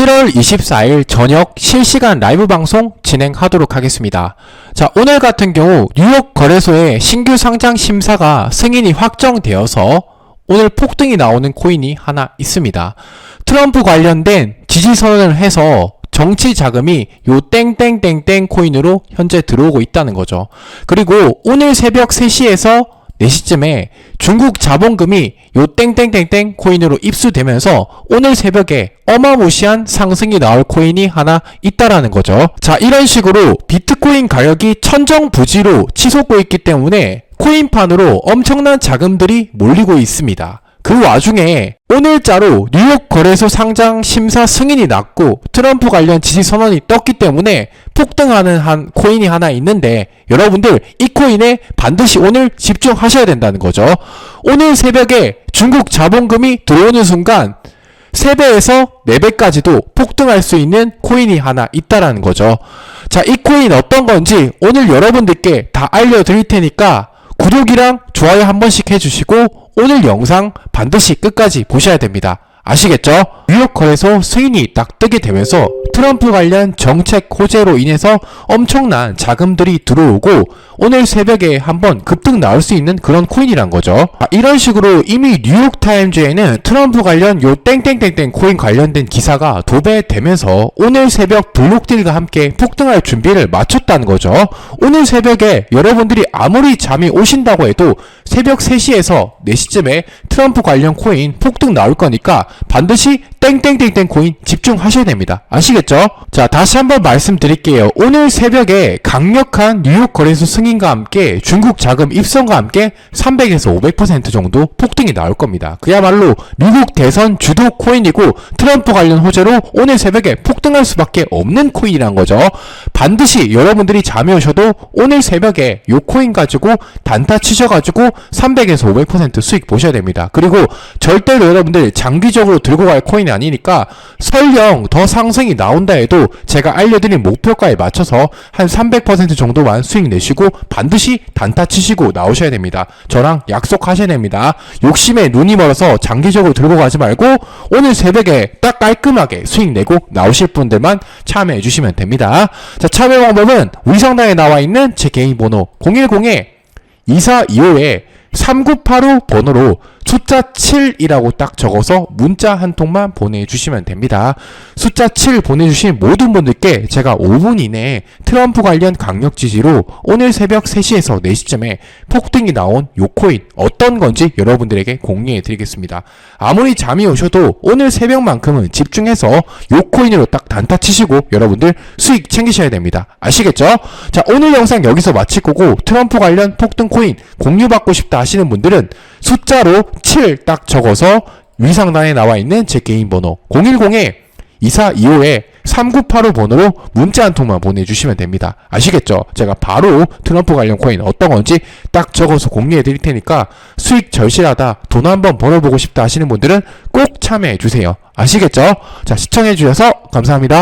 7월 24일 저녁 실시간 라이브 방송 진행하도록 하겠습니다. 자, 오늘 같은 경우 뉴욕 거래소의 신규 상장 심사가 승인이 확정되어서 오늘 폭등이 나오는 코인이 하나 있습니다. 트럼프 관련된 지지 선언을 해서 정치 자금이 요 땡땡땡땡 코인으로 현재 들어오고 있다는 거죠. 그리고 오늘 새벽 3시에서 4시쯤에 중국 자본금이 요 땡땡땡땡 코인으로 입수되면서 오늘 새벽에 어마무시한 상승이 나올 코인이 하나 있다라는 거죠. 자, 이런 식으로 비트코인 가격이 천정부지로 치솟고 있기 때문에 코인판으로 엄청난 자금들이 몰리고 있습니다. 그 와중에 오늘자로 뉴욕 거래소 상장 심사 승인이 났고 트럼프 관련 지지 선언이 떴기 때문에 폭등하는 한 코인이 하나 있는데 여러분들 이 코인에 반드시 오늘 집중하셔야 된다는 거죠. 오늘 새벽에 중국 자본금이 들어오는 순간 3배에서 4배까지도 폭등할 수 있는 코인이 하나 있다라는 거죠. 자, 이 코인 어떤 건지 오늘 여러분들께 다 알려드릴 테니까 구독이랑 좋아요 한 번씩 해주시고 오늘 영상 반드시 끝까지 보셔야 됩니다. 아시겠죠? 뉴욕 거래소 승인이 딱 뜨게 되면서 트럼프 관련 정책 호재로 인해서 엄청난 자금들이 들어오고 오늘 새벽에 한번 급등 나올 수 있는 그런 코인이란 거죠. 아, 이런 식으로 이미 뉴욕 타임즈에는 트럼프 관련 요 땡땡땡땡 코인 관련된 기사가 도배되면서 오늘 새벽 블록딜과 함께 폭등할 준비를 마쳤다는 거죠. 오늘 새벽에 여러분들이 아무리 잠이 오신다고 해도 새벽 3시에서 4시쯤에 트럼프 관련 코인 폭등 나올 거니까 반드시 땡땡땡땡 코인 집중하셔야 됩니다. 아시겠죠? 자, 다시 한번 말씀드릴게요. 오늘 새벽에 강력한 뉴욕 거래소 승인과 함께 중국 자금 입성과 함께 300에서 500% 정도 폭등이 나올 겁니다. 그야말로 미국 대선 주도 코인이고 트럼프 관련 호재로 오늘 새벽에 폭등할 수밖에 없는 코인이란 거죠. 반드시 여러분들이 잠이 오셔도 오늘 새벽에 요 코인 가지고 단타 치셔가지고 300에서 500% 수익 보셔야 됩니다. 그리고 절대로 여러분들 장기적으로 들고 갈 코인이 아니니까 설령 더 상승이 나온다 해도 제가 알려드린 목표가에 맞춰서 한 300% 정도만 수익 내시고 반드시 단타 치시고 나오셔야 됩니다. 저랑 약속하셔야 됩니다. 욕심에 눈이 멀어서 장기적으로 들고 가지 말고 오늘 새벽에 딱 깔끔하게 수익 내고 나오실 분들만 참여해 주시면 됩니다. 자, 참여 방법은 위성당에 나와 있는 제 개인 번호 010에 2425에 3985 번호로 숫자 7이라고 딱 적어서 문자 한 통만 보내주시면 됩니다. 숫자 7 보내주신 모든 분들께 제가 5분 이내에 트럼프 관련 강력 지지로 오늘 새벽 3시에서 4시쯤에 폭등이 나온 요 코인 어떤 건지 여러분들에게 공유해 드리겠습니다. 아무리 잠이 오셔도 오늘 새벽만큼은 집중해서 요 코인으로 딱 단타 치시고 여러분들 수익 챙기셔야 됩니다. 아시겠죠? 자, 오늘 영상 여기서 마칠 거고 트럼프 관련 폭등 코인 공유받고 싶다 하시는 분들은 숫자로 7 딱 적어서 위상단에 나와 있는 제 개인 번호 010에 2425에 3985 번호로 문자 한 통만 보내주시면 됩니다. 아시겠죠? 제가 바로 트럼프 관련 코인 어떤 건지 딱 적어서 공유해 드릴 테니까 수익 절실하다, 돈 한번 벌어보고 싶다 하시는 분들은 꼭 참여해 주세요. 아시겠죠? 자, 시청해 주셔서 감사합니다.